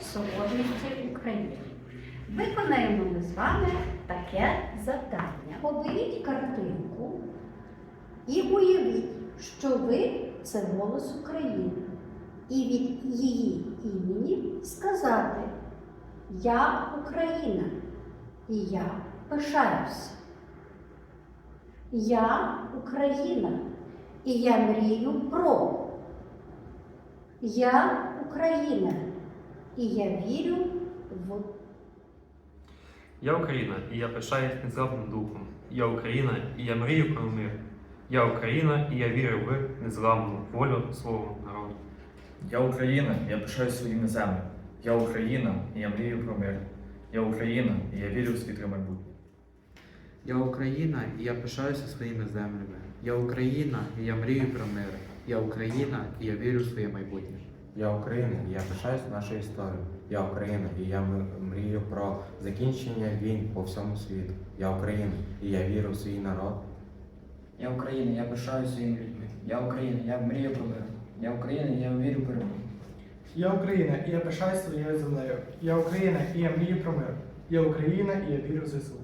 Соборності України. Виконаємо ми з вами таке завдання. Оберіть картинку і уявіть, що ви це голос України. І від її імені сказати Я Україна, і я пишаюся. Я Україна, і я мрію про. Я Україна, і я вірю в. Я Україна, і я пишаюсь незламним духом. Я Україна, і я мрію про мир. Я Україна, і я вірю в незламну волю свого народу. Я Україна, і я пишаюсь своїми землями. Я Україна, і я мрію про мир. Я Україна, і я вірю в світле майбутнє. Я Україна, і я пишаюся своїми землями. Я Україна, і я мрію про мир. Я Україна, і я вірю в своє майбутнє. Я Україна, і я пишаюсь нашою історією. Я Україна, і я мрію про закінчення війн по всьому світу. Я Україна, і я вірю в свій народ. Я Україна, я пишаю своїми людьми. Я Україна, я мрію про мир. Я Україна, я вірю в перемогу. Я Україна, і я пишаюсь своєю землею. Я Україна, і я мрію про мир. Я Україна, і я вірю в ЗСУ.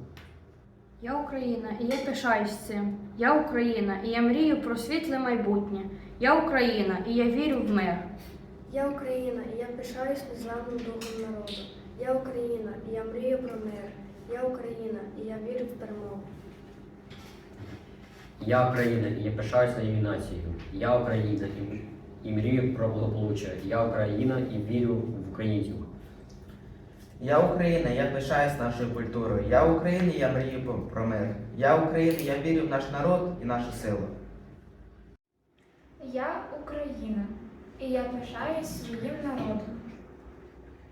Я Україна, і я пишаюсь цим. Я Україна, і я мрію про світле майбутнє. Я Україна, і я вірю в мир. Я Україна, і я пишаюсь незламним духом народу. Я Україна, і я мрію про мир. Я Україна, і я вірю в перемогу. Я Україна і я пишаюсь своєю нацією. Я Україна і, і мрію про благополуччя. Я Україна і вірю в українців. Я Україна, я пишаюсь нашою культурою. Я Україна, я мрію про- про мир. Я Україна, я вірю в наш народ і нашу силу. Я Україна, і я пишаюсь своїм народом.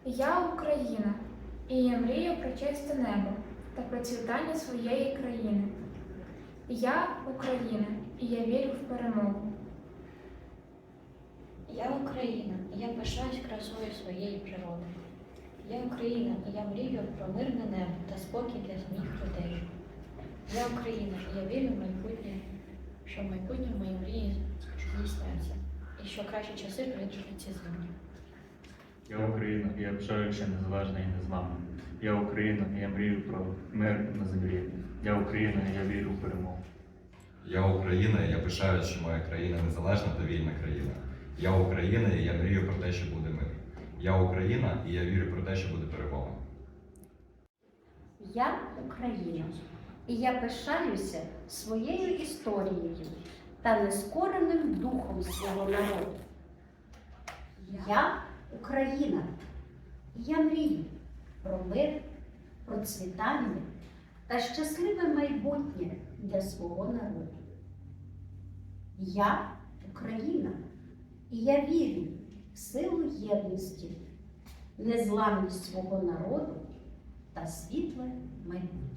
Я Україна, і я мрію про чисте небо та процвітання своєї країни. Я Україна, і я вірю в перемогу. Я Україна, і я пишаюсь красою своєї природи. Я Україна, і я мрію про мирне небо та спокій для своїх людей. Я Україна, і я вірю в майбутнє, що в майбутньому мої мрії здійсняться, і що кращі часи прийдуть на ці землі. Я Україна, і я пишаюся незалежна і незламна. Я Україна, і я мрію про мир на землі. Я Україна, і я вірю в перемогу. Я Україна, і я пишаюсь, що моя країна незалежна та вільна країна. Я Україна, і я мрію про те, що буде мир. Я Україна, і я вірю про те, що буде перемога. Я Україна, і я пишаюся своєю історією та нескореним духом свого народ. Я Україна, і я мрію про мир, процвітання та щасливе майбутнє для свого народу. Я Україна, і я вірю в силу єдності, незламність свого народу та світле майбутнє.